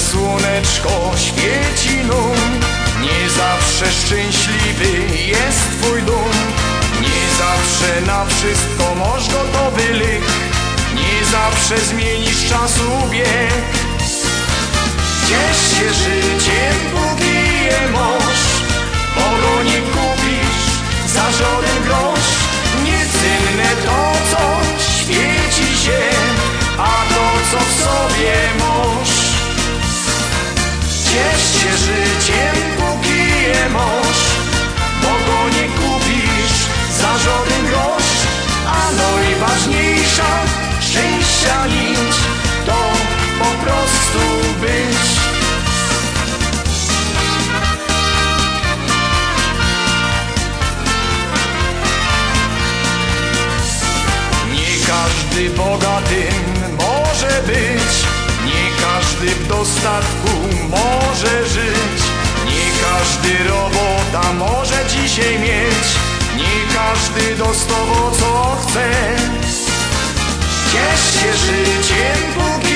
słoneczko świeci nam Nie zawsze szczęśliwy jest twój dom Nie zawsze na wszystko masz gotowy lik Nie zawsze zmienisz czasu bieg Ciesz się życiem, prostu być. Nie każdy bogatym może być. Nie każdy w dostatku może żyć. Nie każdy robota może dzisiaj mieć. Nie każdy dostało co chce. Ciesz się życiem, póki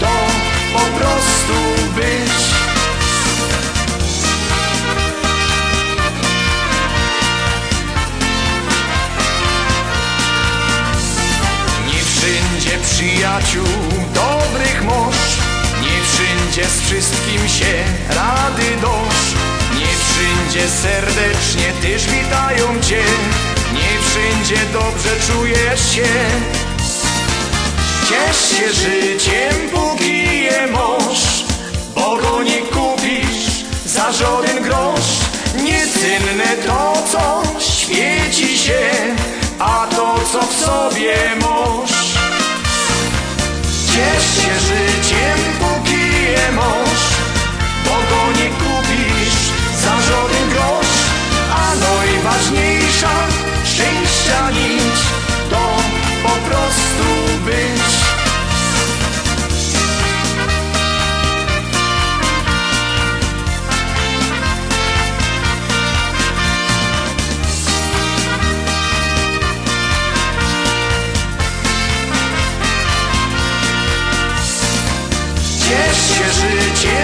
To po prostu być. Nie wszędzie przyjaciół dobrych masz Nie wszędzie z wszystkim się rady dosz. Nie wszędzie serdecznie też witają cię Nie wszędzie dobrze czujesz się Ciesz się życiem, póki je masz Bo go nie kupisz za żaden grosz. Niecenne to, co świeci się A to, co w sobie Ciesz się